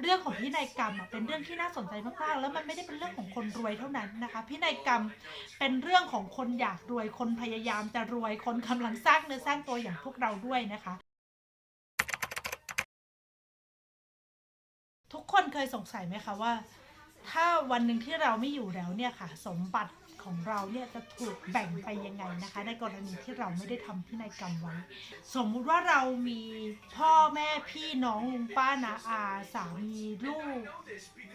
เรื่องของพินัยกรรมเป็นเรื่องที่น่าสนใจมากๆ แล้วมันไม่ได้เป็นเรื่องของคนรวยเท่านั้นนะคะ พินัยกรรมเป็นเรื่องของคนอยากรวย คนพยายามจะรวย คนกำลังสร้างเนื้อสร้างตัวอย่างพวกเราด้วยนะคะ ทุกคนเคยสงสัยไหมคะว่า ถ้าวันหนึ่งที่เราไม่อยู่แล้วเนี่ยค่ะ สมบัติ ของเราเนี่ยจะถูกแบ่งไปยังไงนะคะ ในกรณีที่เราไม่ได้ทำพินัยกรรมไว้ สมมุติว่าเรามีพ่อแม่พี่น้องลุงป้านาอาสามีลูก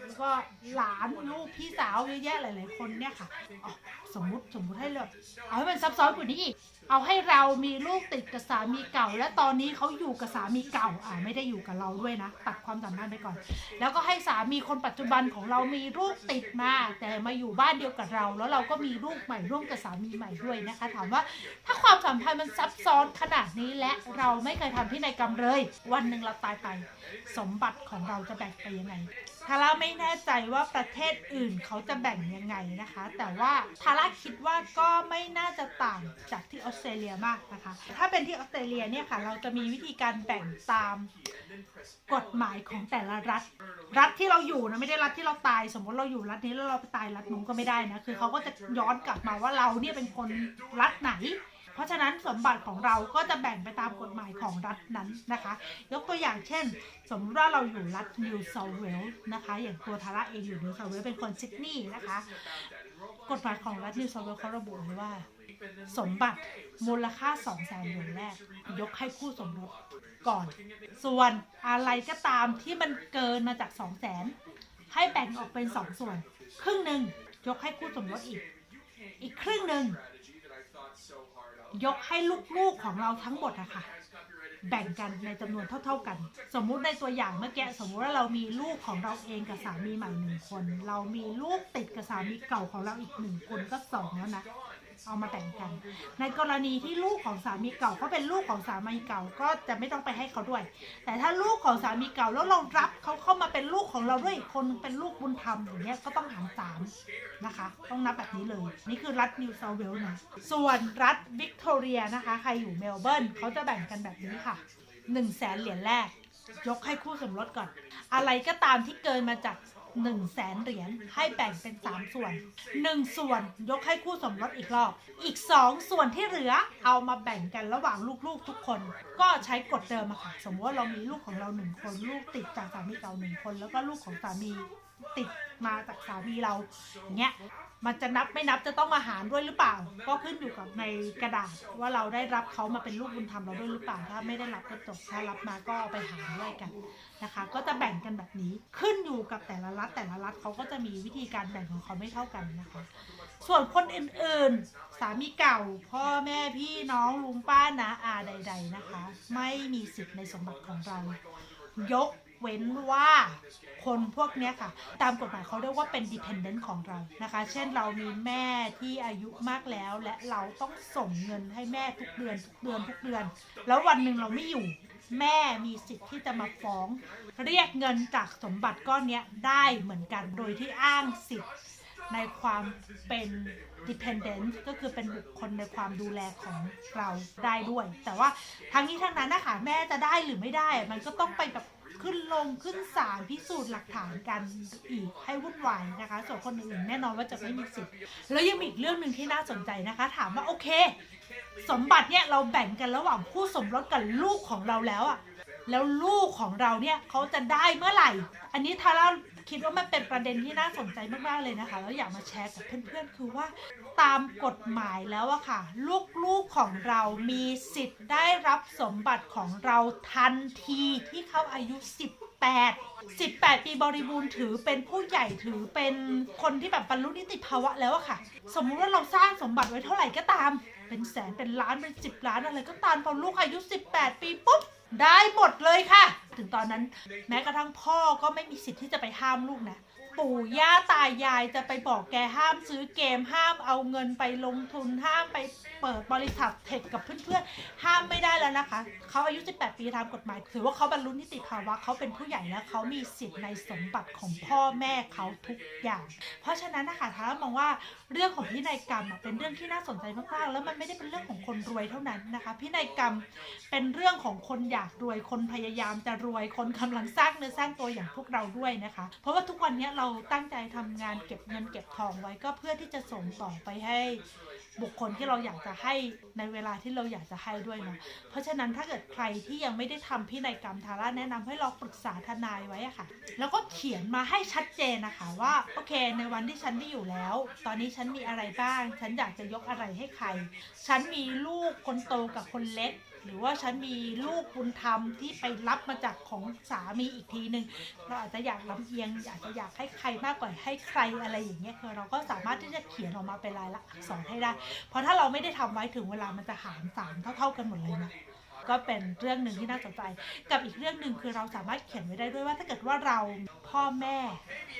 แล้วก็หลานลูกพี่สาวเยอะแยะหลาย ๆ คนเนี่ยค่ะอ๋อสมมุติสมมุติให้เลยเอาให้มันซับซ้อนกว่านี้อีก เอาให้เรามีลูกติดกับสามีเก่า และตอนนี้เขาอยู่กับสามีเก่าอ่าไม่ได้อยู่กับเราด้วยนะตัดความสัมพันธ์ไปก่อน แล้วก็ให้สามีคนปัจจุบันของเรามีลูกติดมา แต่มาอยู่บ้านเดียวกับเรา แล้วเราก็มีลูกใหม่ร่วมกับสามีใหม่ด้วยนะคะ ถามว่าถ้าความสัมพันธ์มันซับซ้อนขนาดนี้และเราไม่เคยทำพินัยกรรมเลย วันหนึ่งเราตายไปสมบัติของเราจะแบ่งไปยังไงาร่าไม่แน่ใจว่าประเทศอื่นเขาจะแบ่งยังไงนะคะ แต่ว่าทาร่าคิดว่าก็ไม่น่าจะต่างจากที่ออสเตรเลียมากนะคะ ถ้าเป็นที่ออสเตรเลียเนี่ยค่ะ เราจะมีวิธีการแบ่งตามกฎหมายของแต่ละรัฐ รัฐที่เราอยู่นะไม่ได้รัฐที่เราตาย สมมติเราอยู่รัฐนี้แล้วเราไปตายรัฐนู้นก็ไม่ได้นะคือเขาก็จะย้อนกลับมาว่าเราเนี่ยเป็นคนรัฐไหน ราะฉะนั้นสมบัติของเราก็จะแบ่งไปตามกฎหมายของรัฐนั้นนะคะ ยกตัวอย่างเช่น สมมติว่าเราอยู่รัฐนิวเซาเวลนะคะ อย่างตัวทาร่าเองอยู่นิวเซาเวลเป็นคนซิดนีย์นะคะ กฎหมายของรัฐนิวเซาเวลเขาระบุไว้ว่า สมบัติมูลค่า2 0 0แสนเหรียญแรก ยกให้คู่สมรสก่อน ส่วนอะไรก็ตามที่มันเกินมาจาก 2 0 0แสนให้แบ่งออกเป็น 2 ส่วน ครึ่งหนึ่งยกให้คู่สมรสอีก อีกครึ่งหนึ่ง ยกให้ลูกๆของเราทั้งหมดนะคะแบ่งกันในจำนวนเท่า ๆกัน สมมุติในตัวอย่างเมื่อกี้สมมุติว่าเรามีลูกของเราเองกับสามีใหม่หนึ่งคน เรามีลูกติดกับสามีเก่าของเราอีกหนึ่งคนก็สองแล้วนะ เอามาแบ่งกัน ในกรณีที่ลูกของสามีเก่าเขาเป็นลูกของสามีเก่าก็จะไม่ต้องไปให้เขาด้วย แต่ถ้าลูกของสามีเก่าแล้วเรารับเขาเข้ามาเป็นลูกของเราด้วยอีกคนเป็นลูกบุญธรรมอย่างเงี้ยก็ต้องหารสามนะคะ ต้องนับแบบนี้เลย นี่คือรัฐนิวเซาเวลนะ ส่วนรัฐวิกตอเรียนะคะ ใครอยู่เมลเบิร์นเขาจะแบ่งกันแบบนี้ค่ะ1นึ่งแสนเหรียญแรก ยกให้คู่สมรสก่อน อะไรก็ตามที่เกินมาจาก 1นึ่งแสนเหรียญให้แบ่งเป็น 3 ส่วน 1 ส่วนยกให้คู่สมรสอีกรอบ อีก 2 ส่วนที่เหลือเอามาแบ่งกันระหว่างลูกๆทุกคน ก็ใช้กฎเดิมอะค่ะ สมมติว่าเรามีลูกของเราหนึ่งคน ลูกติดจากสามีเราหนึ่งคน แล้วก็ลูกของสามีติดมาจากสามีเราอย่างเงี้ย มันจะนับไม่นับจะต้องมาหารด้วยหรือเปล่า ก็ขึ้นอยู่กับในกระดาษว่าเราได้รับเขามาเป็นลูกบุญธรรมเราด้วยหรือเปล่า ถ้าไม่ได้รับก็จบถ้ารับมาก็เอาไปหารด้วยกันนะคะ ก็จะแบ่งกันแบบนี้ขึ้นอยู่กับแต่ละรัฐแต่ละรัฐเขาก็จะมีวิธีการแบ่งของเขาไม่เท่ากันนะคะ ส่วนคนอื่นๆ สามีเก่า พ่อแม่พี่น้องลุงป้านาอาใด ๆนะคะ ไม่มีสิทธิ์ในสมบัติของเรายก เว้นว่าคนพวกนี้ค่ะ ตามกฎหมายเขาเรียกว่าเป็น dependent ของเรานะคะ เช่นเรามีแม่ที่อายุมากแล้ว และเราต้องส่งเงินให้แม่ทุกเดือนทุกเดือนทุกเดือน แล้ววันหนึ่งเราไม่อยู่แม่มีสิทธิ์ที่จะมาฟ้อง เรียกเงินจากสมบัติก้อนนี้ได้เหมือนกันโดยที่อ้างสิทธิ์ในความเป็น dependent ก็คือเป็นบุคคลในความดูแลของเราได้ด้วย แต่ว่าทั้งนี้ทั้งนั้นนะคะแม่จะได้หรือไม่ได้ มันก็ต้องไปแบบ ขึ้นลงขึ้นศาลพิสูจน์หลักฐานกันอีกให้วุ่นวายนะคะ ส่วนคนอื่นแน่นอนว่าจะไม่มีสิทธิ์แล้วยังมีอีกเรื่องหนึ่งที่น่าสนใจนะคะ ถามว่าโอเค สมบัติเนี่ยเราแบ่งกันระหว่างคู่สมรสกับลูกของเราแล้วอะแล้วลูกของเราเนี่ยเขาจะได้เมื่อไหร่ อันนี้ทาร่า คิดว่ามันเป็นประเด็นที่น่าสนใจมากๆเลยนะคะ แล้วอยากมาแชร์กับเพื่อนๆ คือว่าตามกฎหมายแล้วอะค่ะ ลูกๆของเรามีสิทธิ์ได้รับสมบัติของเราทันทีที่เขาอายุ 18 18 ปีบริบูรณ์ถือเป็นผู้ใหญ่ถือเป็นคนที่แบบบรรลุนิติภาวะแล้วอะค่ะ สมมุติว่าเราสร้างสมบัติไว้เท่าไหร่ก็ตาม เป็นแสนเป็นล้านเป็นสิบล้านอะไรก็ตามพอลูกอายุ 18 ปีปุ๊บได้หมดเลยค่ะถึงตอนนั้น แม้กระทั่งพ่อก็ไม่มีสิทธิ์ที่จะไปห้ามลูกนะ ปู่ย่าตายายจะไปบอกแกห้ามซื้อเกมห้ามเอาเงินไปลงทุนห้ามไปเปิดบริษัทเทคกับเพื่อนๆห้ามไม่ได้แล้วนะคะ เขาอายุ 18 ปีตามกฎหมาย ถือว่าเขาบรรลุนิติภาวะเขาเป็นผู้ใหญ่แล้วเขามีสิทธิ์ในสมบัติของพ่อแม่เขาทุกอย่าง เพราะฉะนั้นนะคะถ้ามองว่าเรื่องของพินัยกรรมเป็นเรื่องที่น่าสนใจมากๆแล้วมันไม่ได้เป็นเรื่องของคนรวยเท่านั้นนะคะ พินัยกรรมเป็นเรื่องของคนอยากรวยคนพยายามจะรวยคนกำลังสร้างเนื้อสร้างตัวอย่างพวกเราด้วยนะคะ เพราะว่าทุกวันนี้เราตั้งใจทำงานเก็บเงินเก็บทองไว้ก็เพื่อที่จะส่งต่อไปให้บุคคลที่เราอยากจะให้ในเวลาที่เราอยากจะให้ด้วยเนาะเพราะฉะนั้นถ้าเกิดใครที่ยังไม่ได้ทำพินัยกรรมทาร่าแนะนำให้ลองปรึกษาทนายไว้อะค่ะ แล้วก็เขียนมาให้ชัดเจนนะคะว่าโอเค ในวันที่ฉันไม่อยู่แล้ว ตอนนี้ฉันมีอะไรบ้าง ฉันอยากจะยกอะไรให้ใคร ฉันมีลูกคนโตกับคนเล็ก หรือว่าฉันมีลูกบุญธรรมที่ไปรับมาจากของสามีอีกทีหนึ่งเราอาจจะอยากลำเอียงอยากจะอยากให้ใครมากกว่าให้ใครอะไรอย่างเงี้ยคือเราก็สามารถที่จะเขียนออกมาเป็นลายลักษณ์อักษรให้ได้ เพราะถ้าเราไม่ได้ทำไว้ถึงเวลามันจะหารสามเท่า ๆกันหมดเลยนะ ก็เป็นเรื่องหนึ่งที่น่าสนใจ กับอีกเรื่องหนึ่งคือเราสามารถเขียนไว้ได้ด้วยว่าถ้าเกิดว่าเราพ่อแม่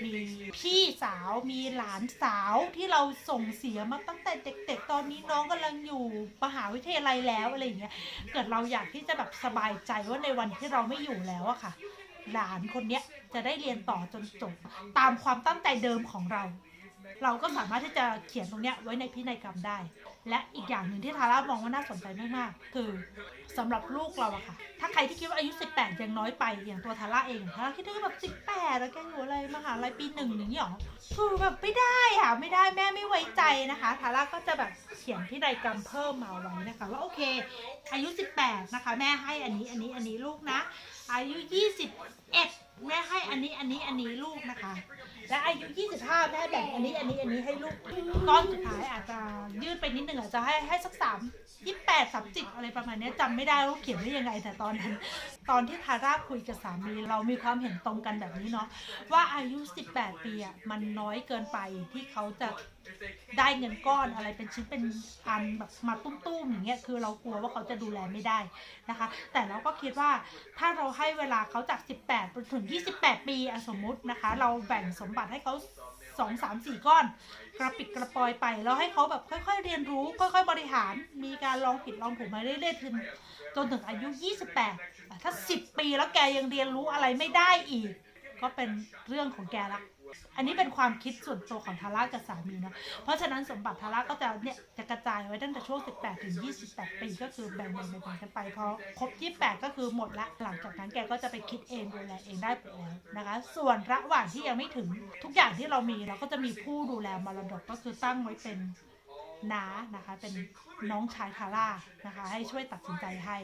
มีพี่สาวมีหลานสาวที่เราส่งเสียมาตั้งแต่เด็กๆตอนนี้น้องกำลังอยู่มหาวิทยาลัยแล้วอะไรอย่างเงี้ยเกิดเราอยากที่จะแบบสบายใจว่าในวันที่เราไม่อยู่แล้วอะค่ะ หลานคนเนี้ยจะได้เรียนต่อจนจบตามความตั้งใจเดิมของเรา เราก็สามารถที่จะเขียนตรงเนี้ยไว้ในพินัยกรรมได้ และอีกอย่างหนึ่งที่ทาร่ามองว่าน่าสนใจมากๆคือสำหรับลูกเราอะค่ะ ถ้าใครที่คิดว่าอายุ 18 ยังน้อยไปอย่างตัวทาร่าเองทาร่าคิดว่าแบบ18แล้วแกอยู่อะไรมหาลัยปีหนึ่งอย่างนี้หรอคือแบบไม่ได้อะไม่ได้แม่ไม่ไว้ใจนะคะทาร่าก็จะแบบเขียนพินัยกรรมเพิ่มมาไว้นะคะว่าโอเค อายุ 18 นะคะ แม่ให้อันนี้อันนี้อันนี้ลูกนะ อายุ 21แม่ให้อันนี้อันนี้อันนี้ลูกนะคะ และอายุ 25 แม่แบ่งอันนี้อันนี้อันนี้ให้ลูกก้อนสุดท้ายอาจจะยืดไปนิดหนึ่งอาจจะให้ให้สักสามยี่แปดสามสิบอะไรประมาณเนี้ยจำไม่ได้ว่าเขียนได้ยังไงแต่ตอนนั้น ตอนที่ทาร่าคุยกับสามีเรามีความเห็นตรงกันแบบนี้เนาะว่าอายุ 18 ปีอะมันน้อยเกินไปที่เขาจะ ได้เงินก้อนอะไรเป็นชิ้นเป็นอันแบบมาตุ้มๆอย่างเงี้ยคือเรากลัวว่าเขาจะดูแลไม่ได้นะคะ แต่เราก็คิดว่าถ้าเราให้เวลาเขาจาก 18ไปถึง 28 ปีสมมุตินะคะ เราแบ่งสมบัติให้เขาสองสามสี่ก้อน กระปิดกระปอยไป แล้วให้เขาแบบค่อย ๆ เรียนรู้ ค่อย ๆ บริหาร มีการลองผิดลองถูกมาเรื่อยๆจนจนถึงอายุ 28 ถ้า 10 ปีแล้วแกยังเรียนรู้อะไรไม่ได้อีก ก็เป็นเรื่องของแกละ อันนี้เป็นความคิดส่วนตัวของทาร่ากับสามีเนาะเพราะฉะนั้นสมบัติทาร่าก็จะเนี่ยจะกระจายไว้ตั้งแต่ช่วง 18 ถึง 28 ปี ก็คือแบ่งๆๆๆกันไปพอครบ 28 ก็คือหมดละ หลังจากนั้นแกก็จะไปคิดเองดูแลเองได้หมดแล้วนะคะ ส่วนระหว่างที่ยังไม่ถึงทุกอย่างที่เรามีเราก็จะมีผู้ดูแลมรดกก็คือตั้งไว้เป็นน้านะคะ เป็นน้องชายทาร่านะคะ ให้ช่วยตัดสินใจให้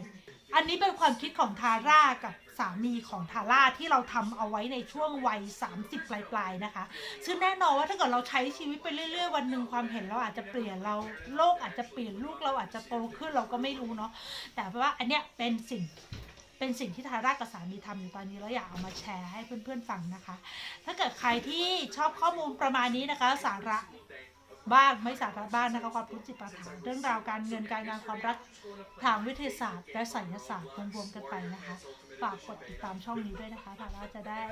อันนี้เป็นความคิดของทาร่ากับสามีของทาร่าที่เราทำเอาไว้ในช่วงวัย 30 ปลายๆนะคะ ซึ่งแน่นอนว่าถ้าเกิดเราใช้ชีวิตไปเรื่อยๆ วันหนึ่งความเห็นเราอาจจะเปลี่ยนเราโลกอาจจะเปลี่ยนลูกเราอาจจะโตขึ้นเราก็ไม่รู้เนาะแต่ว่าอันเนี้ยเป็นสิ่งเป็นสิ่งที่ทาร่ากับสามีทำอยู่ตอนนี้แล้วอยากเอามาแชร์ให้เพื่อนๆฟังนะคะ ถ้าเกิดใครที่ชอบข้อมูลประมาณนี้นะคะ สาระ บ้างไม่สาระบ้างนะคะความรู้จิตปัญหาเรื่องราวการเงินการงานความรักทางวิทยาศาสตร์ และไสยศาสตร์รวมๆกันไปนะคะฝากกดติดตามช่องนี้ด้วยนะคะทาร่าจะได้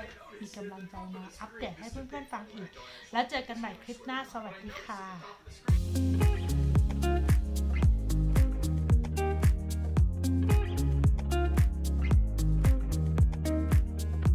มีกำลังใจมาอัปเดตให้เพื่อนๆฟังอีก แล้วเจอกันใหม่คลิปหน้าสวัสดีค่ะ